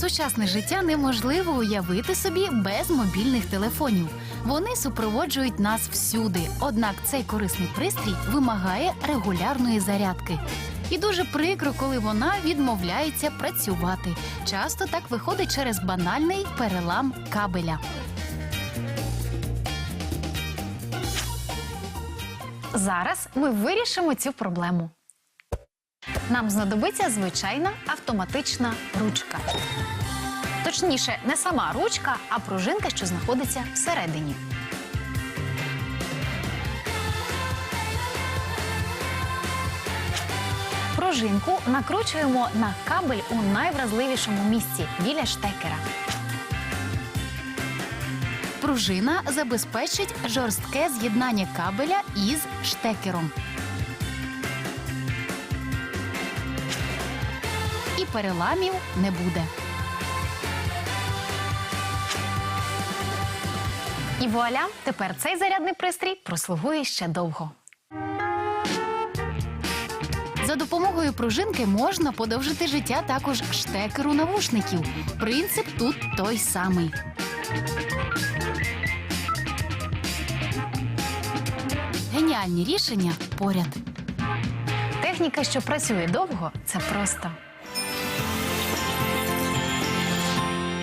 Сучасне життя неможливо уявити собі без мобільних телефонів. Вони супроводжують нас всюди. Однак цей корисний пристрій вимагає регулярної зарядки. І дуже прикро, коли вона відмовляється працювати. Часто так виходить через банальний перелам кабеля. Зараз ми вирішимо цю проблему. Нам знадобиться звичайна автоматична ручка. Точніше, не сама ручка, а пружинка, що знаходиться всередині. Пружинку накручуємо на кабель у найвразливішому місці біля штекера. Пружина забезпечить жорстке з'єднання кабеля із штекером. Переламів не буде. І вуаля, тепер цей зарядний пристрій прослугує ще довго. За допомогою пружинки можна подовжити життя також штекеру навушників. Принцип тут той самий. Геніальні рішення поряд. Техніка, що працює довго, це просто